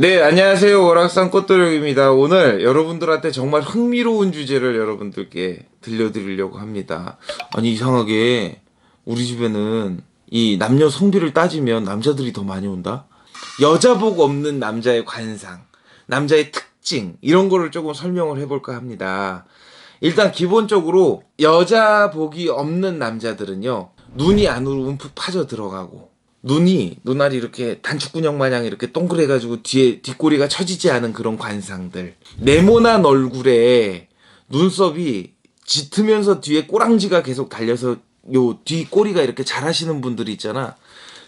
네, 안녕하세요. 월악산 꽃도령입니다. 오늘 여러분들한테 정말 흥미로운 주제를 여러분들께 들려드리려고 합니다. 아니, 이상하게 우리 집에는 이 남녀 성비를 따지면 남자들이 더 많이 온다? 여자복 없는 남자의 관상, 남자의 특징, 이런 거를 조금 설명을 해볼까 합니다. 일단 기본적으로 여자복이 없는 남자들은요, 눈이 안으로 움푹 파져 들어가고, 눈이 눈알이 이렇게 단축근육 마냥 이렇게 동그래 가지고 뒤에 뒷꼬리가 처지지 않은 그런 관상들. 네모난 얼굴에 눈썹이 짙으면서 뒤에 꼬랑지가 계속 달려서 요 뒷꼬리가 이렇게 자라시는 분들이 있잖아.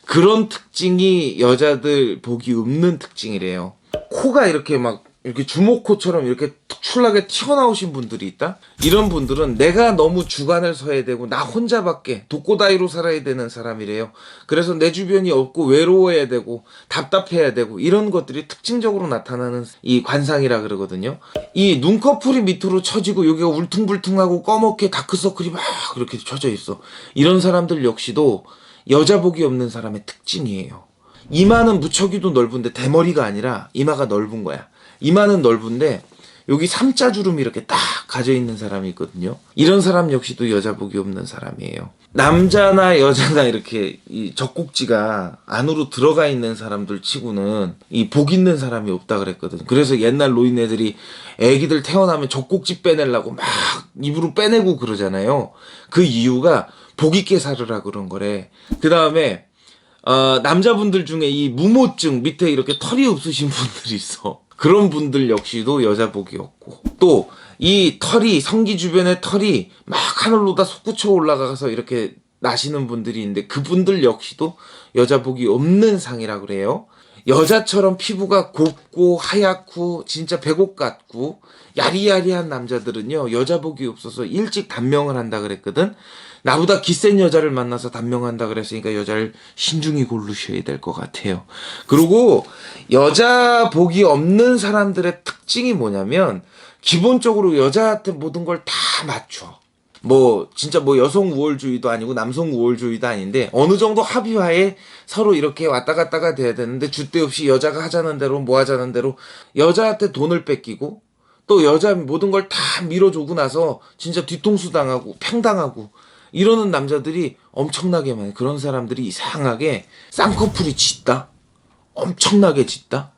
그런 특징이 여자들 복이 없는 특징이래요. 코가 이렇게 막 이렇게 주먹코처럼 이렇게 툭 출나게 튀어나오신 분들이 있다? 이런 분들은 내가 너무 주관을 서야 되고 나 혼자밖에 독고다이로 살아야 되는 사람이래요. 그래서 내 주변이 없고 외로워야 되고 답답해야 되고 이런 것들이 특징적으로 나타나는 이 관상이라 그러거든요. 이 눈꺼풀이 밑으로 처지고 여기가 울퉁불퉁하고 꺼멓게 다크서클이 막 이렇게 쳐져 있어. 이런 사람들 역시도 여자복이 없는 사람의 특징이에요. 이마는 무척이도 넓은데 대머리가 아니라 이마가 넓은 거야. 이마는 넓은데 여기 삼자 주름이 이렇게 딱 가져 있는 사람이 있거든요. 이런 사람 역시도 여자복이 없는 사람이에요. 남자나 여자나 이렇게 이 젖꼭지가 안으로 들어가 있는 사람들 치고는 이 복 있는 사람이 없다 그랬거든. 그래서 옛날 노인네들이 애기들 태어나면 젖꼭지 빼내려고 막 입으로 빼내고 그러잖아요. 그 이유가 복 있게 살으라 그런 거래. 그 다음에 어, 남자분들 중에 이 무모증 밑에 이렇게 털이 없으신 분들이 있어. 그런 분들 역시도 여자복이 없고 또 이 털이 성기 주변에 털이 막 하늘로 다 솟구쳐 올라가서 이렇게 나시는 분들이 있는데 그분들 역시도 여자복이 없는 상이라 그래요. 여자처럼 피부가 곱고 하얗고 진짜 배곡 같고 야리야리한 남자들은요 여자복이 없어서 일찍 단명을 한다 그랬거든 나보다 기센 여자를 만나서 단명한다 그랬으니까 여자를 신중히 고르셔야 될 것 같아요. 그리고 여자 복이 없는 사람들의 특징이 뭐냐면 기본적으로 여자한테 모든 걸 다 맞춰. 뭐 진짜 뭐 여성 우월주의도 아니고 남성 우월주의도 아닌데 어느 정도 합의하에 서로 이렇게 왔다 갔다가 돼야 되는데 줏대 없이 여자가 하자는 대로 뭐 하자는 대로 여자한테 돈을 뺏기고 또 여자 모든 걸 다 밀어주고 나서 진짜 뒤통수 당하고 팽당하고 이러는 남자들이 엄청나게 많아요. 그런 사람들이 이상하게 쌍꺼풀이 짙다. 엄청나게 짙다.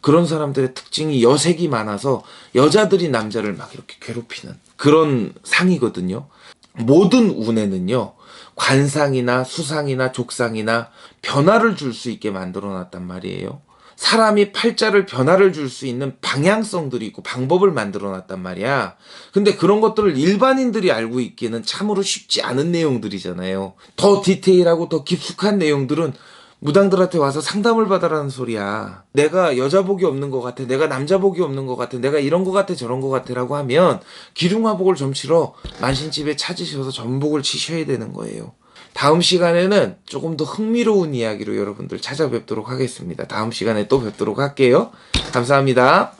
그런 사람들의 특징이 여색이 많아서 여자들이 남자를 막 이렇게 괴롭히는 그런 상이거든요. 모든 운에는요, 관상이나 수상이나 족상이나 변화를 줄 수 있게 만들어 놨단 말이에요. 사람이 팔자를 변화를 줄 수 있는 방향성들이 있고 방법을 만들어 놨단 말이야. 근데 그런 것들을 일반인들이 알고 있기는 참으로 쉽지 않은 내용들이잖아요. 더 디테일하고 더 깊숙한 내용들은 무당들한테 와서 상담을 받아라는 소리야. 내가 여자복이 없는 것 같아. 내가 남자복이 없는 것 같아. 내가 이런 것 같아. 저런 것 같아. 라고 하면 기둥화복을 좀 치러 만신집에 찾으셔서 전복을 치셔야 되는 거예요. 다음 시간에는 조금 더 흥미로운 이야기로 여러분들 찾아뵙도록 하겠습니다. 다음 시간에 또 뵙도록 할게요. 감사합니다.